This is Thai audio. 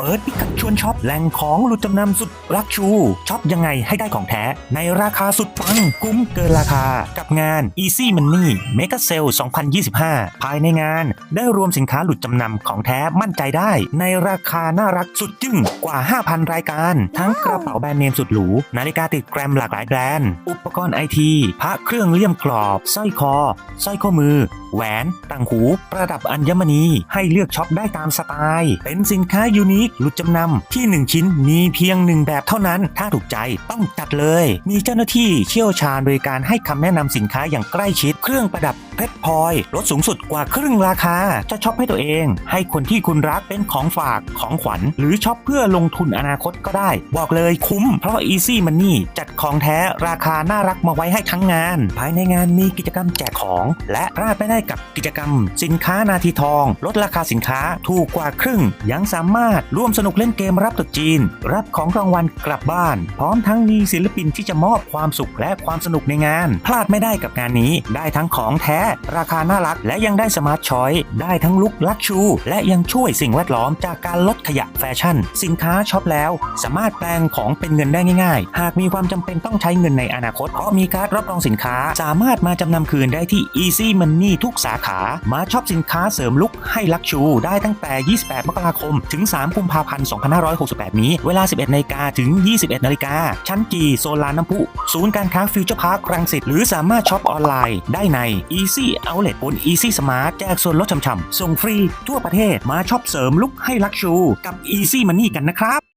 เปิดพิกัดชวนช็อปแหล่งของหลุดจำนำสุดรักชูช็อปยังไงให้ได้ของแท้ ในราคาสุดปัง คุ้มเกินราคา กับงาน Easy Money Mega Sale 2025 ภายในงาน ได้รวมสินค้าหลุดจำนำของแท้มั่นใจได้ ในราคาน่ารักสุดจึ้งกว่า 5,000 รายการ ทั้งกระเป๋าแบรนด์เนมสุดหรู นาฬิกาติดแกรมหลากหลายแบรนด์ อุปกรณ์ไอทีพระเครื่องเลี่ยมกรอบสร้อยคอสร้อยข้อมือแหวน ต่างหู ประดับอัญมณี ให้เลือกช็อปได้ตามสไตล์ เป็นสินค้ายูนิคหลุดจำนำที่ 1 ชิ้นมีเพียงหนึ่งแบบเท่านั้น ถ้าถูกใจต้องจัดเลย มีเจ้าหน้าที่เชี่ยวชาญบริการให้คำแนะนำสินค้าอย่างใกล้ชิด เครื่องประดับเพชรพลอยลดสูงสุดกว่าครึ่งราคา จะช็อปให้ตัวเอง ให้คนที่คุณรักเป็นของฝากของขวัญ หรือช็อปเพื่อลงทุนอนาคตก็ได้ บอกเลยคุ้ม เพราะ Easy Money จัดของแท้ราคาน่ารักมาไว้ให้ทั้งงาน ภายในงานมีกิจกรรมแจกของ และพลาดไม่ได้กับกิจกรรม สินค้านาทีทอง ลดราคาสินค้าถูกกว่าครึ่งยังสามารถร่วมสนุกเล่นเกมรับตรุษจีน รับของรางวัลกลับบ้าน พร้อมทั้งมีศิลปินที่จะมอบความสุขและความสนุกในงาน พลาดไม่ได้กับงานนี้ ได้ทั้งของแท้ ราคาน่ารัก และยังได้สมาร์ทชอยได้ทั้งลุกลักชู และยังช่วยสิ่งแวดล้อมจากการลดขยะแฟชั่น สินค้าช็อปแล้ว สามารถแปลงของเป็นเงินได้ง่ายๆ หากมีความจำเป็นต้องใช้เงินในอนาคตเพราะมีการดรับรองสินค้าสามารถมาจำนำคืนได้ที่ Easy Money ทุกสาขา มาช็อปสินค้าเสริมลุกให้ลักชู ได้ตั้งแต่ 28 มกราคม ถึง 3 กุมภาพันธ์ 2568 นี้ เวลา 11นาฬิกาถึง 21นาฬิกา ชั้นจีโซลานน้ำพุ ศูนย์การค้าฟิวเจอร์พาร์ครังสิต หรือสามารถช็อปออนไลน์ได้ใน Easy Outlet บน Easy Smart แจกส่วนลดช่ำๆส่งฟรีทั่วประเทศมาช็อปเสริมลุกให้ลักชู กับ Easy Money กันนะครับ